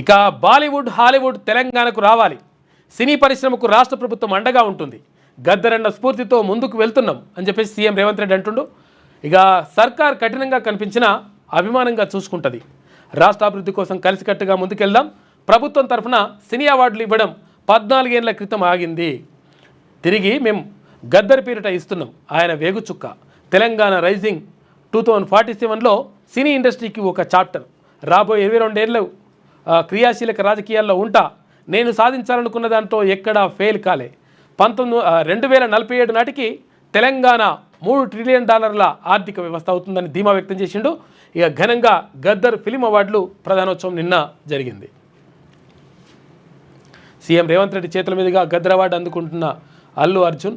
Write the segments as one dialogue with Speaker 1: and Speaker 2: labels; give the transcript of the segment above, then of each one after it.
Speaker 1: ఇక బాలీవుడ్ హాలీవుడ్ తెలంగాణకు రావాలి. సినీ పరిశ్రమకు రాష్ట్ర ప్రభుత్వం అండగా ఉంటుంది. గద్దరన్న స్ఫూర్తితో ముందుకు వెళ్తున్నాం అని చెప్పేసి సీఎం రేవంత్ రెడ్డి అంటుండు. ఇక సర్కార్ కఠినంగా కనిపించినా అభిమానంగా చూసుకుంటుంది. రాష్ట్ర అభివృద్ధి కోసం కలిసికట్టుగా ముందుకెళ్దాం. ప్రభుత్వం తరఫున సినీ అవార్డులు ఇవ్వడం పద్నాలుగేళ్ళ క్రితం ఆగింది. తిరిగి మేము గద్దర్ పేరిట ఇస్తున్నాం. ఆయన వేగుచుక్క. Telangana rising two thousand forty సెవెన్లో సినీ ఇండస్ట్రీకి ఒక చాప్టర్. రాబోయే ఇరవై రెండేళ్ళు క్రియాశీలక రాజకీయాల్లో ఉంటా. నేను సాధించాలనుకున్న దాంట్లో ఎక్కడా ఫెయిల్ కాలే. పంతొమ్మిది రెండు వేల నలభై ఏడు నాటికి తెలంగాణ మూడు ట్రిలియన్ డాలర్ల ఆర్థిక వ్యవస్థ అవుతుందని ధీమా వ్యక్తం చేసిండు. ఇక ఘనంగా గద్దర్ ఫిలిం అవార్డులు ప్రధానోత్సవం నిన్న జరిగింది. సీఎం రేవంత్ రెడ్డి చేతుల మీదుగా గద్దర్ అవార్డు అందుకుంటున్న అల్లు అర్జున్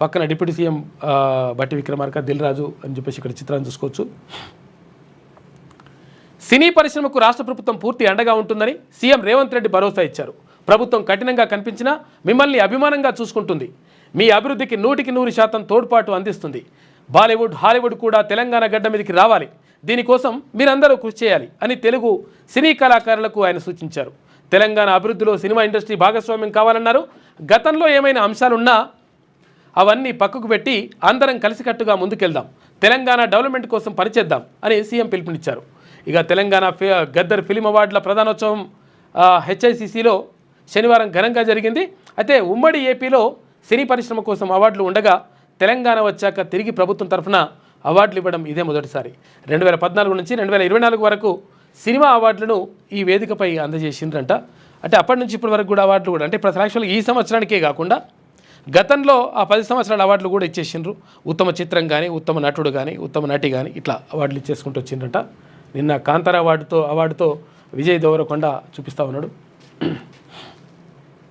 Speaker 1: పక్కన డిప్యూటీ సీఎం బట్టి విక్రమార్క దిల్ రాజు అని చెప్పేసి ఇక్కడ చిత్రాన్ని చూసుకోవచ్చు. సినీ పరిశ్రమకు రాష్ట్ర ప్రభుత్వం పూర్తి అండగా ఉంటుందని సీఎం రేవంత్ రెడ్డి భరోసా ఇచ్చారు. ప్రభుత్వం కఠినంగా కనిపించినా మిమ్మల్ని అభిమానంగా చూసుకుంటుంది. మీ అభివృద్ధికి నూటికి నూరు శాతం తోడ్పాటు అందిస్తుంది. బాలీవుడ్ హాలీవుడ్ కూడా తెలంగాణ గడ్డ మీదకి రావాలి. దీనికోసం మీరందరూ కృషి చేయాలి అని తెలుగు సినీ కళాకారులకు ఆయన సూచించారు. తెలంగాణ అభివృద్ధిలో సినిమా ఇండస్ట్రీ భాగస్వామ్యం కావాలన్నారు. గతంలో ఏమైనా అంశాలున్నా అవన్నీ పక్కకు పెట్టి అందరం కలిసికట్టుగా ముందుకెళ్దాం. తెలంగాణ డెవలప్మెంట్ కోసం పనిచేద్దాం అని సీఎం పిలుపునిచ్చారు. ఇక తెలంగాణ ఫి- గద్దర్ ఫిలిం అవార్డుల ప్రధానోత్సవం హెచ్ఐసిసిలో శనివారం ఘనంగా జరిగింది. అయితే ఉమ్మడి ఏపీలో సినీ పరిశ్రమ కోసం అవార్డులు ఉండగా తెలంగాణ వచ్చాక తిరిగి ప్రభుత్వం తరఫున అవార్డులు ఇవ్వడం ఇదే మొదటిసారి. రెండు వేల పద్నాలుగు నుంచి రెండు వేల ఇరవై నాలుగు వరకు సినిమా అవార్డులను ఈ వేదికపై అందజేసిండ్రంట. అంటే అప్పటి నుంచి ఇప్పటి వరకు కూడా అవార్డులు కూడా అంటే ఇప్పుడు యాక్చువల్గా ఈ సంవత్సరానికే కాకుండా గతంలో ఆ పది సంవత్సరాల అవార్డులు కూడా ఇచ్చేసిండ్రు. ఉత్తమ చిత్రం కానీ ఉత్తమ నటుడు కానీ ఉత్తమ నటి కానీ ఇట్లా అవార్డులు ఇచ్చేసుకుంటూ వచ్చిండ్రట. నిన్న కాంతార అవార్డుతో అవార్డుతో విజయ్ దేవరకొండ చూపిస్తా ఉన్నాడు.